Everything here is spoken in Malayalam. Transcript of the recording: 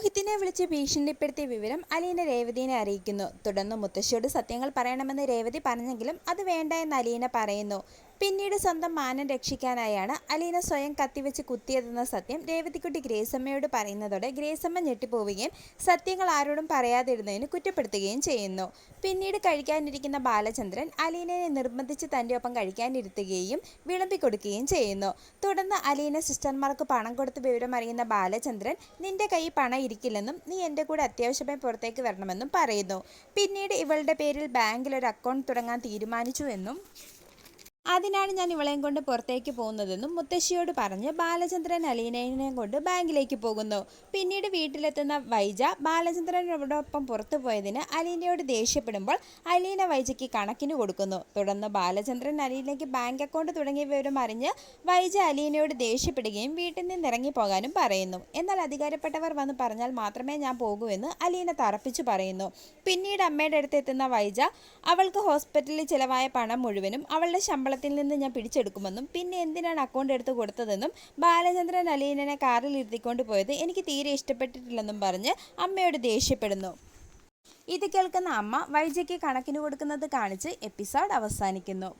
രോഹിത്തിനെ വിളിച്ച് ഭീഷണിപ്പെടുത്തിയ വിവരം അലീന രേവതിനെ അറിയിക്കുന്നു. തുടർന്ന് മുത്തശ്ശിയോട് സത്യങ്ങൾ പറയണമെന്ന് രേവതി പറഞ്ഞെങ്കിലും അത് വേണ്ട എന്ന് അലീന പറയുന്നു. പിന്നീട് സ്വന്തം മാനം രക്ഷിക്കാനായാണ് അലീന സ്വയം കത്തിവെച്ച് കുത്തിയതെന്ന സത്യം രേവതിക്കുട്ടി ഗ്രേസമ്മയോട് പറയുന്നതോടെ ഗ്രേസമ്മ ഞെട്ടിപ്പോവുകയും സത്യങ്ങൾ ആരോടും പറയാതിരുന്നതിന് കുറ്റപ്പെടുത്തുകയും ചെയ്യുന്നു. പിന്നീട് കഴിക്കാനിരിക്കുന്ന ബാലചന്ദ്രൻ അലീനയെ നിർബന്ധിച്ച് തന്റെ ഒപ്പം കഴിക്കാനിരുത്തുകയും വിളമ്പിക്കൊടുക്കുകയും ചെയ്യുന്നു. തുടർന്ന് അലീന സിസ്റ്റർമാർക്ക് പണം കൊടുത്ത് വിവരം അറിയുന്ന ബാലചന്ദ്രൻ നിന്റെ കയ്യിൽ പണം ഇരിക്കില്ലെന്നും നീ എന്റെ കൂടെ അത്യാവശ്യമായി പുറത്തേക്ക് വരണമെന്നും പറയുന്നു. പിന്നീട് ഇവളുടെ പേരിൽ ബാങ്കിൽ ഒരു അക്കൗണ്ട് തുടങ്ങാൻ തീരുമാനിച്ചു എന്നും അതിനാണ് ഞാൻ ഇവളെയും കൊണ്ട് പുറത്തേക്ക് പോകുന്നതെന്നും മുത്തശ്ശിയോട് പറഞ്ഞ് ബാലചന്ദ്രൻ അലീനയെയും കൊണ്ട് ബാങ്കിലേക്ക് പോകുന്നു. പിന്നീട് വീട്ടിലെത്തുന്ന വൈജ ബാലചന്ദ്രനോടൊപ്പം പുറത്തു പോയതിന് അലീനയോട് ദേഷ്യപ്പെടുമ്പോൾ അലീന വൈജയ്ക്ക് കണക്കിന് കൊടുക്കുന്നു. തുടർന്ന് ബാലചന്ദ്രൻ അലീനയ്ക്ക് ബാങ്ക് അക്കൗണ്ട് തുടങ്ങിയ വിവരം അറിഞ്ഞ് വൈജ അലീനയോട് ദേഷ്യപ്പെടുകയും വീട്ടിൽ നിന്ന് ഇറങ്ങി പോകാനും പറയുന്നു. എന്നാൽ അധികാരപ്പെട്ടവർ വന്ന് പറഞ്ഞാൽ മാത്രമേ ഞാൻ പോകൂ എന്ന് അലീന തറപ്പിച്ചു പറയുന്നു. പിന്നീട് അമ്മയുടെ അടുത്ത് എത്തുന്ന വൈജ അവൾക്ക് ഹോസ്പിറ്റലിൽ ചിലവായ പണം മുഴുവനും അവളുടെ ശമ്പളത്തിൽ നിന്ന് ഞാൻ പിടിച്ചെടുക്കുമെന്നും പിന്നെ എന്തിനാണ് അക്കൗണ്ട് എടുത്ത് കൊടുത്തതെന്നും ബാലചന്ദ്രൻ അലീനനെ കാറിൽ ഇരുത്തിക്കൊണ്ട് പോയത് എനിക്ക് തീരെ ഇഷ്ടപ്പെട്ടിട്ടില്ലെന്നും പറഞ്ഞ് അമ്മയോട് ദേഷ്യപ്പെടുന്നു. ഇത് കേൾക്കുന്ന അമ്മ വൈജയ്ക്ക് കണക്കിന് കൊടുക്കുന്നത് കാണിച്ച് എപ്പിസോഡ് അവസാനിക്കുന്നു.